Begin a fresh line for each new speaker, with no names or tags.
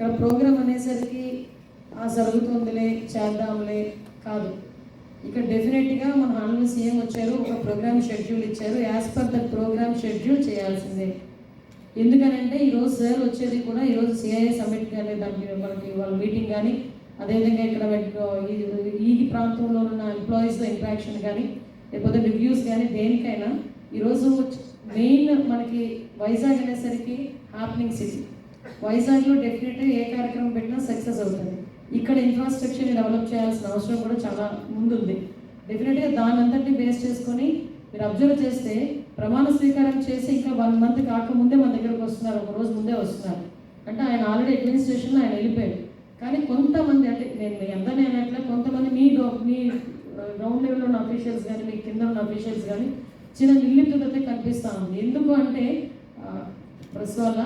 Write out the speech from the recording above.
ఇక్కడ ప్రోగ్రామ్ అనేసరికి ఆ జరుగుతుందిలే చేద్దాంలే కాదు. ఇక్కడ డెఫినెట్గా మన ఆనరల్ సీఎం వచ్చారు ఒక ప్రోగ్రామ్ షెడ్యూల్ ఇచ్చారు as per the programme schedule చేయాల్సిందే. ఎందుకనంటే ఈరోజు సార్ వచ్చేది కూడా ఈరోజు సిఐఏ సమ్మిట్ కానీ దానికి మనకి వాళ్ళ మీటింగ్ కానీ అదేవిధంగా ఇక్కడ ఈ- ఈ ప్రాంతంలో ఉన్న ఎంప్లాయీస్తో ఇంట్రాక్షన్ కానీ లేకపోతే రివ్యూస్ కానీ దేనికైనా ఈరోజు మెయిన్ మనకి వైజాగ్ అనేసరికి హ్యాపెనింగ్ సిటీ వైజాగ్లో డెఫినెట్గా ఏ కార్యక్రమం పెట్టినా సక్సెస్ అవుతుంది. ఇక్కడ ఇన్ఫ్రాస్ట్రక్చర్ని డెవలప్ చేయాల్సిన అవసరం కూడా చాలా ముందుంది. డెఫినెట్గా దాని అంతటిని బేస్ చేసుకొని మీరు అబ్జర్వ్ చేస్తే ప్రమాణ స్వీకారం చేసి ఇంకా వన్ మంత్ కాకముందే మన దగ్గరకు వస్తున్నారు ఒక రోజు ముందే వస్తున్నారు. అంటే ఆయన ఆల్రెడీ అడ్మినిస్ట్రేషన్లో ఆయన వెళ్ళిపోయాడు. కానీ కొంతమంది అంటే నేను మీ అందరినీ కొంతమంది మీ డో మీ గ్రౌండ్ లెవెల్లో ఉన్న అఫీషియల్స్ కానీ మీ కింద ఉన్న అఫీషియల్స్ కానీ చిన్న నిర్లిప్తత కనిపిస్తూ ఉంది. ఎందుకు అంటే ప్రెస్ వల్ల